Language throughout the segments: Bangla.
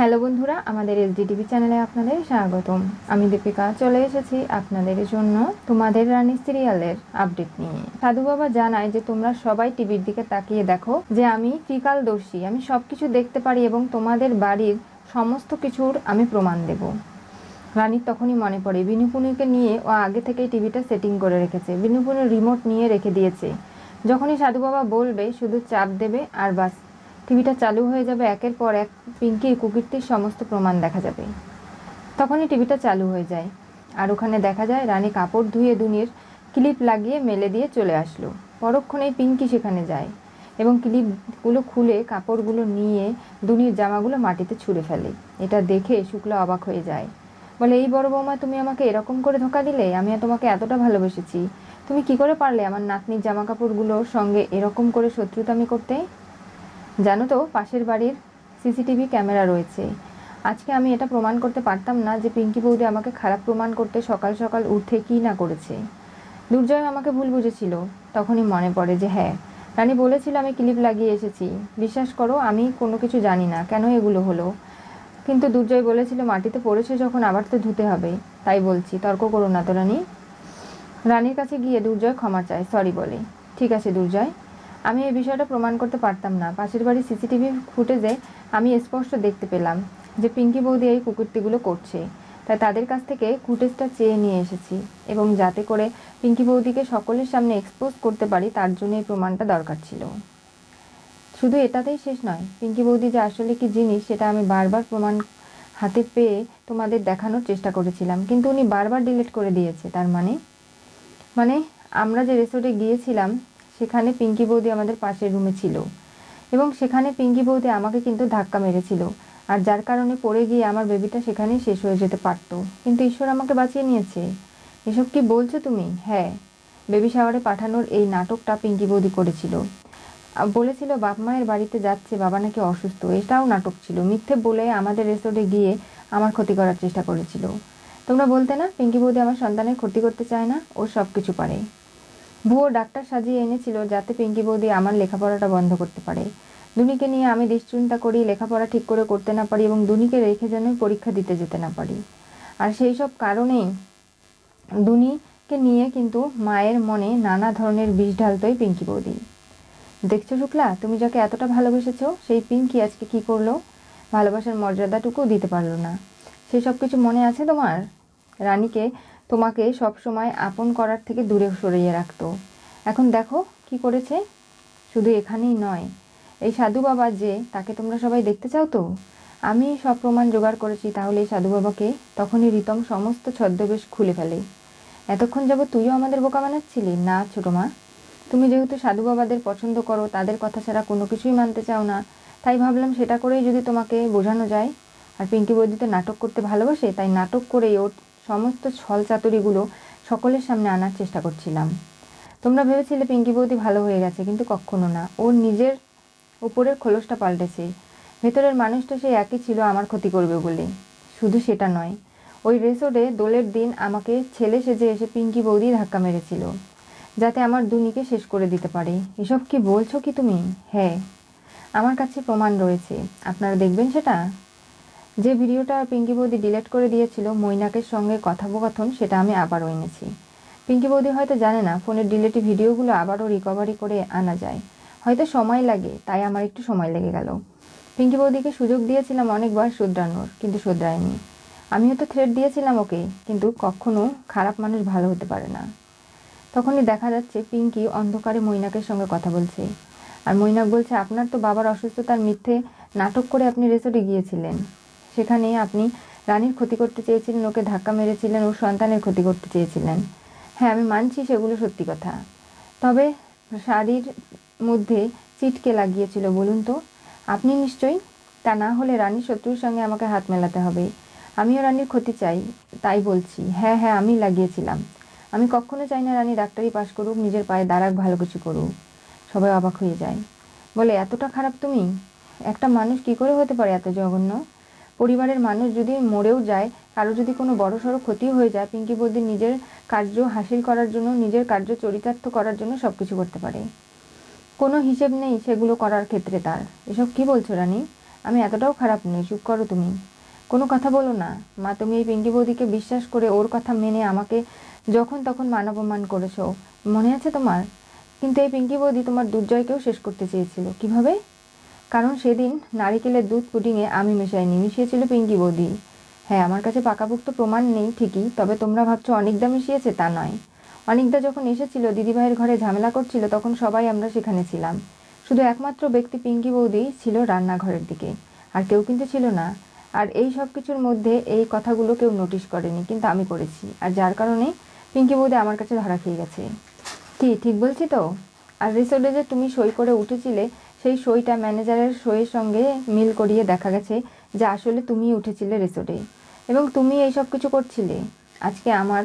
হ্যালো বন্ধুরা, আমাদের এলজি টিভি চ্যানেলে আপনাদের স্বাগতম। আমি দীপিকা চলে এসেছি আপনাদের জন্য তোমাদের রানী সিরিয়ালের আপডেট নিয়ে। সাধু বাবা জানায় যে তোমরা সবাই টিভির দিকে তাকিয়ে দেখো যে আমি ত্রিকালদর্শী, আমি সব কিছু দেখতে পারি এবং তোমাদের বাড়ির সমস্ত কিছুর আমি প্রমাণ দেব। রানীর তখনই মনে পড়ে, বিনুপুনিকে নিয়ে ও আগে থেকেই টিভিটা সেটিং করে রেখেছে, বিনুপুনির রিমোট নিয়ে রেখে দিয়েছে। যখনই সাধু বাবা বলবে, শুধু চাপ দেবে আর বাস। টিভিটা চালু হয়ে যাবে একের পর এক পিঙ্কির কুকিরটির সমস্ত প্রমাণ দেখা যাবে। তখনই টিভিটা চালু হয়ে যায় আর ওখানে দেখা যায় রানী কাপড় ধুয়ে দুনির ক্লিপ লাগিয়ে মেলে দিয়ে চলে আসলো। পরক্ষণেই পিঙ্কি সেখানে যায় এবং ক্লিপগুলো খুলে কাপড়গুলো নিয়ে দুনির জামাগুলো মাটিতে ছুঁড়ে ফেলে। এটা দেখে শুক্লা অবাক হয়ে যায়। বলে, এই বড় বৌমা, তুমি আমাকে এরকম করে ধোকা দিলে? আমি তোমাকে এতটা ভালোবেসেছি। তুমি কি করে পারলে আমার নাতনির জামা কাপড়গুলোর সঙ্গে এরকম করে শত্রুতামি করতে? জানো তো, পাশের বাড়ির সিসিটিভি ক্যামেরা রয়েছে। আজকে আমি এটা প্রমাণ করতে পারতাম না যে পিঙ্কি বৌদি আমাকে খারাপ প্রমাণ করতে সকাল সকাল উঠে কী না করেছে। দুর্জয় আমাকে ভুল বুঝেছিল, তখনই মনে পড়ে যে হ্যাঁ রানী বলেছিল আমি ক্লিপ লাগিয়ে এসেছি। বিশ্বাস করো, আমি কোনো কিছু জানি না, কেন এগুলো হলো? কিন্তু দুর্জয় বলেছিল, মাটিতে পড়েছে যখন আবার তো ধুতে হবে। তাই বলছি, তর্ক করো না তো রানী। রানীর কাছে গিয়ে দুর্জয় ক্ষমা চায়, সরি বলে। ঠিক আছে দুর্জয় আমি এই বিষয়টা প্রমাণ করতে পারতাম না। পাশের বাড়ির সিসিটিভি ফুটেজে আমি স্পষ্ট দেখতে পেলাম যে পিঙ্কি বৌদি এই কুকুরটিগুলো করছে। তাই তাদের কাছ থেকে ফুটেজটা চেয়ে নিয়ে এসেছি এবং যাতে করে পিঙ্কি বৌদিকে সকলের সামনে এক্সপোজ করতে পারি, তার জন্য এই প্রমাণটা দরকার ছিল। শুধু এটাতেই শেষ নয়, পিঙ্কি বৌদি যে আসলে কি জিনিস সেটা আমি বারবার প্রমাণ হাতে পেয়ে তোমাদের দেখানোর চেষ্টা করেছিলাম, কিন্তু উনি বারবার ডিলিট করে দিয়েছে। তার মানে? মানে আমরা যে রেসর্টে গিয়েছিলাম সেখানে পিঙ্কি বৌদি আমাদের পাশের রুমে ছিল। এবং সেখানে পিঙ্কি বৌদি আমাকে কিন্তু ধাক্কা মেরেছিল। আর যার কারণে পড়ে গিয়ে আমার বেবিটা সেখানেই শেষ হয়ে যেতে পারতো। কিন্তু ঈশ্বর আমাকে বাঁচিয়ে নিয়েছে। এসব কি বলছো তুমি? হ্যাঁ। বেবি শাওয়ারে পাঠানোর এই নাটকটা পিঙ্কি বৌদি করেছিল। বলেছিল, বাপ মায়ের বাড়িতে যাচ্ছে, বাবা নাকি অসুস্থ। এটাও নাটক ছিল। মিথ্যে বলে আমাদের রেসর্টে গিয়ে আমার ক্ষতি করার চেষ্টা করেছিল। তোমরা বলতে না, পিঙ্কি বৌদি আমার সন্তানের ক্ষতি করতে চায় না, ও সব কিছু পারে। ভুয়ো ডাক্তার সাজিয়ে এনেছিল যাতে পিঙ্কি বৌদি আমার লেখাপড়াটা বন্ধ করতে পারে। দুনিকে নিয়ে আমি দুশ্চিন্তা করি, লেখাপড়া ঠিক করে করতে না পারি এবং দুনিকে রেখে যেন পরীক্ষা দিতে যেতে না পারি। আর সেই সব কারণেই দুনিকে নিয়ে কিন্তু মায়ের মনে নানা ধরনের বিষ ঢালতোই পিঙ্কি বৌদি। দেখছ শুক্লা, তুমি যাকে এতটা ভালোবেসেছো, সেই পিঙ্কি আজকে কি করল? ভালোবাসার মর্যাদাটুকু দিতে পারল না। সেই সব কিছু মনে আছে তোমার? রানীকে তোমাকে সব সময় আপন করার থেকে দূরে সরিয়ে রাখত। এখন দেখো কি করেছে? শুধু এখানেই নয়। এই সাধু বাবা যে, তাকে তোমরা সবাই দেখতে চাও তো? আমি সব প্রমাণ জোগাড় করেছি, তাহলে এই সাধু বাবাকে তখনই রিতম সমস্ত ছদ্মবেশ খুলে ফেলে। এতক্ষণ যাব তুইও আমাদের বোকা বানাচ্ছিলি? না, ছোটো মা। তুমি যেহেতু সাধু বাবাদের পছন্দ করো, তাদের কথা ছাড়া কোনো কিছুই মানতে চাও না। তাই ভাবলাম সেটা করেই যদি তোমাকে বোঝানো যায়। আর পিঙ্কি বৌদি তো নাটক করতে ভালোবাসে, তাই নাটক করেই ওর সমস্ত ছল চাতুরিগুলো সকলের সামনে আনার চেষ্টা করছিলাম। তোমরা ভেবেছিলে পিঙ্কি বৌদি ভালো হয়ে গেছে, কিন্তু কখনো না। ওর নিজের উপরের খোলসটা পাল্টেছে। ভেতরের মানুষটা সেই একই ছিল, আমার ক্ষতি করবে বলে। শুধু সেটা নয়, ওই রেসোর্টে দোলের দিন আমাকে ছেলে সেজে এসে পিঙ্কি বৌদি ধাক্কা মেরেছিল, যাতে আমার দুনিকে শেষ করে দিতে পারে। এসব কি বলছো কি তুমি? হ্যাঁ আমার কাছে প্রমাণ রয়েছে। আপনারা দেখবেন সেটা? যে ভিডিওটা পিঙ্কি বৌদি ডিলিট করে দিয়েছিল, মৈনাকের সঙ্গে কথোপকথন, সেটা আমি আবারও এনেছি। পিঙ্কি বৌদি হয়তো জানে না ফোনের ডিলেটি ভিডিওগুলো আবারও রিকভারি করে আনা যায়। হয়তো সময় লাগে, তাই আমার একটু সময় লেগে গেল। পিঙ্কি বৌদিকে সুযোগ দিয়েছিলাম অনেকবার শুধরানোর, কিন্তু শুধরায়নি। আমিও তো থ্রেড দিয়েছিলাম ওকে, কিন্তু কখনো খারাপ মানুষ ভালো হতে পারে না। তখনই দেখা যাচ্ছে পিঙ্কি অন্ধকারে মৈনাকের সঙ্গে কথা বলছে। আর মৈনাক বলছে, আপনার তো বাবার অসুস্থতার মিথ্যে নাটক করে আপনি রেসর্টে গিয়েছিলেন। সেখানে আপনি রানীর ক্ষতি করতে চেয়েছিলেন, ওকে ধাক্কা মেরেছিলেন ওর সন্তানের ক্ষতি করতে চেয়েছিলেন। হ্যাঁ আমি মানছি সেগুলো সত্যি কথা। তবে শাড়ির মধ্যে চিটকে লাগিয়েছিল, বলুন তো। আপনি নিশ্চয়ই, তা না হলে রানীর শত্রুর সঙ্গে আমাকে হাত মেলাতে হবে। আমিও রানীর ক্ষতি চাই, তাই বলছি। হ্যাঁ হ্যাঁ আমি লাগিয়েছিলাম। আমি কখনো চাই না রানী ডাক্তারি পাশ করুক, নিজের পায়ে দাঁড়াক, ভালো কিছু করুক। সবাই অবাক হয়ে যায়। বলে, এতটা খারাপ তুমি? একটা মানুষ কি করে হতে পারে এত জঘন্য? পরিবারের মানুষ যদি মরেও যায়, কারও যদি কোনো বড় সড়ো ক্ষতি হয়ে যায়, পিঙ্কি বৌদি নিজের কার্য হাসিল করার জন্য, নিজের কার্য চরিতার্থ করার জন্য সব কিছু করতে পারে। কোনো হিসেব নেই সেগুলো করার ক্ষেত্রে তার। এসব কি বলছো রানী? আমি এতটাও খারাপ নই, চুপ করো তুমি। কোনো কথা বলো না। মা, তুমি এই পিঙ্কি বৌদিকে বিশ্বাস করে ওর কথা মেনে আমাকে যখন তখন মান অপমান করেছ। মনে আছে তোমার? কিন্তু এই পিঙ্কি বৌদি তোমার দুর্জয়কেও শেষ করতে চেয়েছিল। কীভাবে? কারণ সেদিন নারিকেলের দুধ পুডিংয়ে আমি মেশাইনি, মিশিয়েছিল পিঙ্কি বৌদি। হ্যাঁ আমার কাছে পাকাপোক্ত প্রমাণ নেই ঠিকই, তবে তোমরা ভাবছ অনেকদা মিশিয়েছে, তা নয়। অনেকদা যখন এসেছিল, দিদিভাইয়ের ঘরে ঝামেলা করছিল, তখন সবাই আমরা সেখানে ছিলাম। শুধু একমাত্র ব্যক্তি পিঙ্কি বৌদি ছিল রান্নাঘরের দিকে, আর কেউ কিন্তু ছিল না। আর এই সব কিছুর মধ্যে এই কথাগুলো কেউ নোটিশ করেনি, কিন্তু আমি করেছি। আর যার কারণে পিঙ্কি বৌদি আমার কাছে ধরা খেয়ে গেছে। কি, ঠিক বলছি তো? আর রিসোর্টে যে তুমি সই করে উঠেছিলে সেই সইটা ম্যানেজারের সইয়ের সঙ্গে মিল করিয়ে দেখা গেছে যে আসলে তুমিই উঠেছিলে রিসোর্টে। এবং তুমি এই সব কিছু করছিলে। আজকে আমার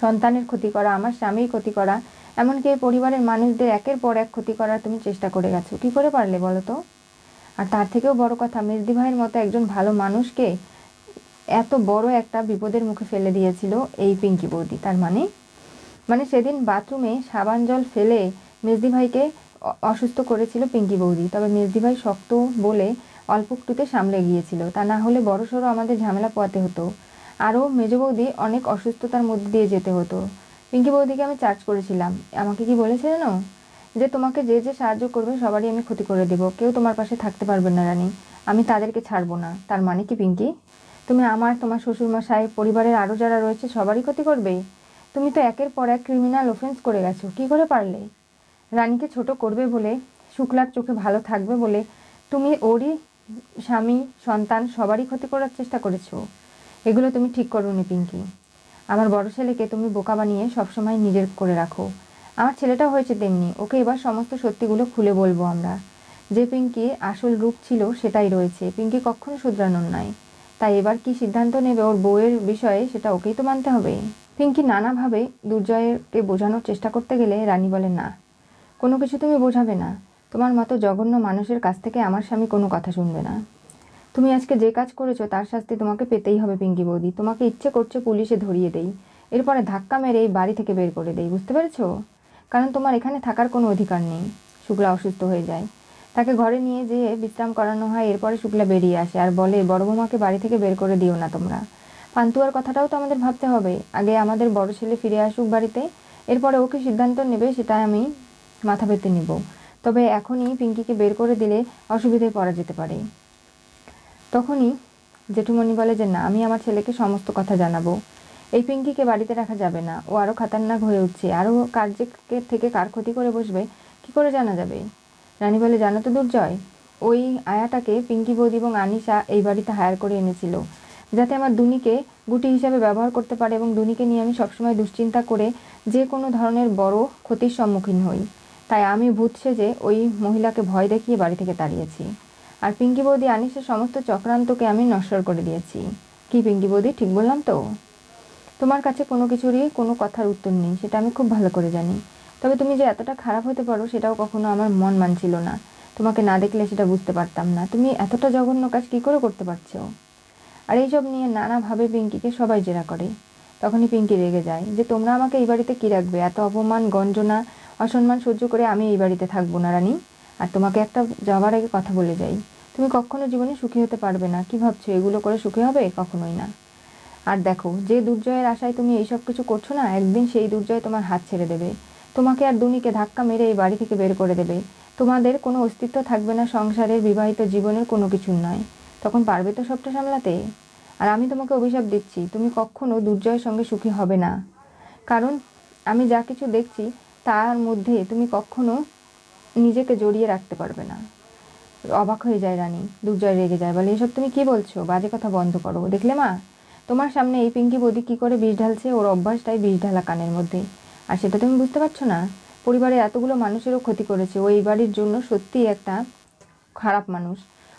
সন্তানের ক্ষতি করা, আমার স্বামীর ক্ষতি করা, এমনকি পরিবারের মানুষদের একের পর এক ক্ষতি করার তুমি চেষ্টা করে গেছো। কি করে পারলে বলো তো? আর তার থেকেও বড় কথা মেজদি ভাইয়ের মতো একজন ভালো মানুষকে এত বড় একটা বিপদের মুখে ফেলে দিয়েছিল এই পিঙ্কি বৌদি। তার মানে? মানে সেদিন বাথরুমে সাবান জল ফেলে মেজদি ভাইকে অসুস্থ করেছিল পিঙ্কি বৌদি। তবে মেজদি ভাই শক্ত বলে অল্প একটুতে সামলে গিয়েছিল। তা না হলে বড়সড় আমাদের ঝামেলা পোয়াতে হতো। আরও মেজ বৌদি অনেক অসুস্থতার মধ্যে দিয়ে যেতে হতো। পিঙ্কি বৌদিকে আমি চার্জ করেছিলাম। আমাকে কি বলেছে জানো? যে তোমাকে যে যে সাহায্য করবে সবারই আমি ক্ষতি করে দেবো। কেউ তোমার পাশে থাকতে পারবে না, রানী। আমি তাদেরকে ছাড়বো না। তার মানে কি, পিঙ্কি? তুমি আমার, তোমার শ্বশুরমশাই, পরিবারের আরও যারা রয়েছে সবারই ক্ষতি করবে? তুমি তো একের পর এক ক্রিমিনাল অফেন্স করে গেছো। কি করে পারলে? রানীকে ছোট করবে বলে, শুক্লার চোখে ভালো থাকবে বলে তুমি ওরই স্বামী, সন্তান সবারই ক্ষতি করার চেষ্টা করেছ। এগুলো তুমি ঠিক করো নি পিঙ্কি। আমার বড় ছেলেকে তুমি বোকা বানিয়ে সবসময় নিজের করে রাখো। আমার ছেলেটা হয়েছে তেমনি, ওকে এবার সমস্ত সত্যিগুলো খুলে বলব আমরা। যে পিঙ্কি আসল রূপ ছিল সেটাই রয়েছে, পিঙ্কি কখনো শুধরানোর নয় তাই এবার কি সিদ্ধান্ত নেবে ওর বউয়ের বিষয়ে, সেটা ওকেই তো মানতে হবে। পিঙ্কি নানাভাবে দুর্জয়কে বোঝানোর চেষ্টা করতে গেলে রানী বলে, না কোনো কিছু তুমি বোঝাবে না। তোমার মতো জঘন্য মানুষের কাছ থেকে আমার স্বামী কোনো কথা শুনবে না। তুমি আজকে যে কাজ করেছ, তার শাস্তি তোমাকে পেতেই হবে পিঙ্কি বৌদি। তোমাকে ইচ্ছে করছে পুলিশে ধরিয়ে দেই। এরপরে ধাক্কা মেরে এই বাড়ি থেকে বের করে দেই, বুঝতে পেরেছ? কারণ তোমার এখানে থাকার কোনো অধিকার নেই। শুক্লা অসুস্থ হয়ে যায়। তাকে ঘরে নিয়ে যেয়ে বিশ্রাম করানো হয়, এরপরে শুক্লা বেরিয়ে আসে আর বলে, বড় বৌমাকে বাড়ি থেকে বের করে দিও না তোমরা। পান্তুয়ার কথাটাও তো আমাদের ভাবতে হবে। আগে আমাদের বড় ছেলে ফিরে আসুক বাড়িতে। এরপরে ওকে সিদ্ধান্ত নেবে সেটা আমি মাথা পেতে নিব। তবে এখনই পিঙ্কিকে বের করে দিলে অসুবিধায় পড়া যেতে পারে। তখনই জেঠুমণি বলে যে, না, আমি আমার ছেলেকে সমস্ত কথা জানাব। এই পিঙ্কিকে বাড়িতে রাখা যাবে না। ও আরও খাতারনাক হয়ে উঠছে। আরও কার যে কে- থেকে কার ক্ষতি করে বসবে, কি করে জানা যাবে? রানী বলে, জানো তো দুর্জয়, ওই আয়াটাকে পিঙ্কি বৌদি এবং আনিশা এই বাড়িতে হায়ার করে এনেছিল, যাতে আমার দুনিকে গুটি হিসাবে ব্যবহার করতে পারে এবং দুনিকে নিয়ে আমি সবসময় দুশ্চিন্তা করে যে কোনো ধরনের বড় ক্ষতির সম্মুখীন হই। তাই আমি ভূত সেজে ওই মহিলাকে ভয় দেখিয়ে বাড়ি থেকে তাড়িয়েছি। আর পিঙ্কি বৌদি আনিসের সমস্ত চক্রান্তকে আমি নশ্বর করে দিয়েছি। কি পিঙ্কি বৌদি, ঠিক বললাম তো? তোমার কাছে কোনো কিছুরই কোনো কথার উত্তর নেই, সেটা আমি খুব ভালো করে জানি। তবে তুমি যে এতটা খারাপ হতে পারো, সেটাও কখনো আমার মন মানছিল না। তোমাকে না দেখলে সেটা বুঝতে পারতাম না। তুমি এতটা জঘন্য কাজ কী করে করতে পারছ? আর এইসব নিয়ে নানাভাবে পিঙ্কিকে সবাই জেরা করে। তখনই পিঙ্কি রেগে যায় যে, তোমরা আমাকে এই বাড়িতে কী রাখবে? এত অপমান, গঞ্জনা অসম্মান সহ্য করে আমি এই বাড়িতে থাকব না, রানী। আর তোমাকে একটা যাওয়ার আগে কথা বলে যাই। তুমি কখনো জীবনে সুখী হতে পারবে না। কি ভাবছ, এগুলো করে সুখী হবে? কখনোই না। আর দেখো, যে দুর্জয়ের আশায় তুমি এইসব কিছু করছ না, একদিন সেই দুর্জয় তোমার হাত ছেড়ে দেবে। তোমাকে আর দুনিকে ধাক্কা মেরে এই বাড়ি থেকে বের করে দেবে। তোমাদের কোনো অস্তিত্ব থাকবে না সংসারের বিবাহিত জীবনের কোনো কিছু নয়। তখন পারবে তো সবটা সামলাতে? আর আমি তোমাকে অভিশাপ দিচ্ছি, তুমি কখনো দুর্জয়ের সঙ্গে সুখী হবে না। কারণ আমি যা কিছু দেখছি তার মধ্যে তুমি কখনো নিজেকে জড়িয়ে রাখতে পারবে না। অবাক হয়ে যায় রানী, দুর্জয় রেগে যায়, বলে, এসব তুমি কি বলছো? বাজে কথা বন্ধ করো। দেখলে মা, তোমার সামনে এই পিঙ্কি বৌদি কি করে বিষ ঢালছে? ওর অভ্যাসটাই বিষ ঢালা কানের মধ্যে। আর সেটা তুমি বুঝতে পারছ না? পরিবারে এতগুলো মানুষেরও ক্ষতি করেছে। ও এই বাড়ির জন্য সত্যিই একটা খারাপ মানুষ।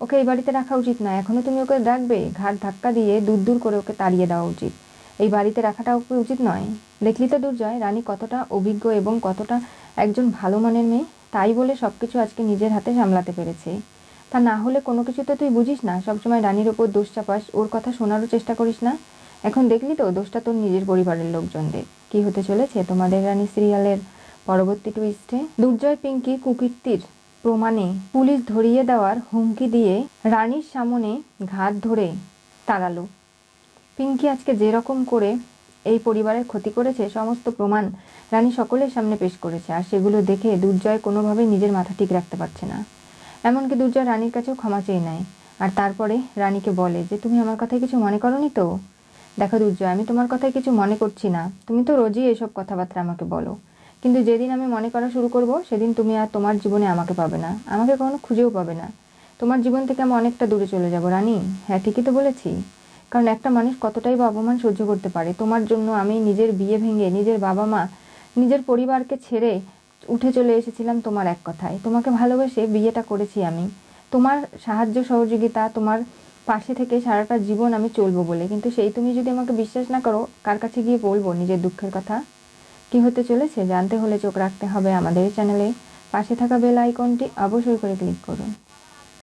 ওকে এই বাড়িতে রাখা উচিত না এখনও তুমি ওকে ডাকবে? ঘাট ধাক্কা দিয়ে দূর দূর করে ওকে তাড়িয়ে দেওয়া উচিত। এই বাড়িতে রাখাটা উচিত নয়? দেখলি তো দুর্জয়, রানী কতটা অভিজ্ঞ এবং কতটা একজন ভালো মানের মেয়ে, তাই বলে সব কিছু আজকে নিজের হাতে সামলাতে পেরেছে। তা না হলে কোনো কিছু তো তুই বুঝিস না, সবসময় রানীর ওপর দোষ চাপাস, ওর কথা শোনারও চেষ্টা করিস না। এখন দেখলি তো, দোষটা তোর নিজের পরিবারের লোকজনদের। কি হতে চলেছে তোমাদের রানী সিরিয়ালের পরবর্তী টুইস্টে দুর্জয় পিঙ্কি কুকীর্তির প্রমাণে পুলিশ ধরিয়ে দেওয়ার হুমকি দিয়ে রানীর সামনে ঘাত ধরে তাড়ালো। পিঙ্কি আজকে যেরকম করে এই পরিবারের ক্ষতি করেছে, সমস্ত প্রমাণ রানী সকলের সামনে পেশ করেছে। আর সেগুলো দেখে দুর্জয় কোনোভাবে নিজের মাথা ঠিক রাখতে পারছে না। এমনকি দুর্জয় রানীর কাছেও ক্ষমা চেয়ে নেয়। আর তারপরে রানীকে বলে যে, তুমি আমার কথায় কিছু মনে করনি তো? দেখো দুর্জয়, আমি তোমার কথায় কিছু মনে করছি না। তুমি তো রোজই এসব কথাবার্তা আমাকে বলো। কিন্তু যেদিন আমি মনে করা শুরু করব, সেদিন তুমি আর তোমার জীবনে আমাকে পাবে না। আমাকে কখনো খুঁজেও পাবে না। তোমার জীবন থেকে আমি অনেকটা দূরে চলে যাব। রানী হ্যাঁ ঠিকই তো বলেছি। কারণ একটা মানুষ কতটাই বা অপমান সহ্য করতে পারে? তোমার জন্য আমি নিজের বিয়ে ভেঙে, নিজের বাবা মা, নিজের পরিবারকে ছেড়ে উঠে চলে এসেছিলাম তোমার এক কথায়। তোমাকে ভালোবেসে বিয়েটা করেছি আমি। তোমার সাহায্য সহযোগিতা, তোমার পাশে থেকে সারাটা জীবন আমি চলবো বলে। কিন্তু সেই তুমি যদি আমাকে বিশ্বাস না করো, কার কাছে গিয়ে বলব নিজের দুঃখের কথা? কি হতে চলেছে? জানতে হলে চোখ রাখতে হবে আমাদের চ্যানেলে। পাশে থাকা বেল আইকনটি অবশ্যই করে ক্লিক করুন।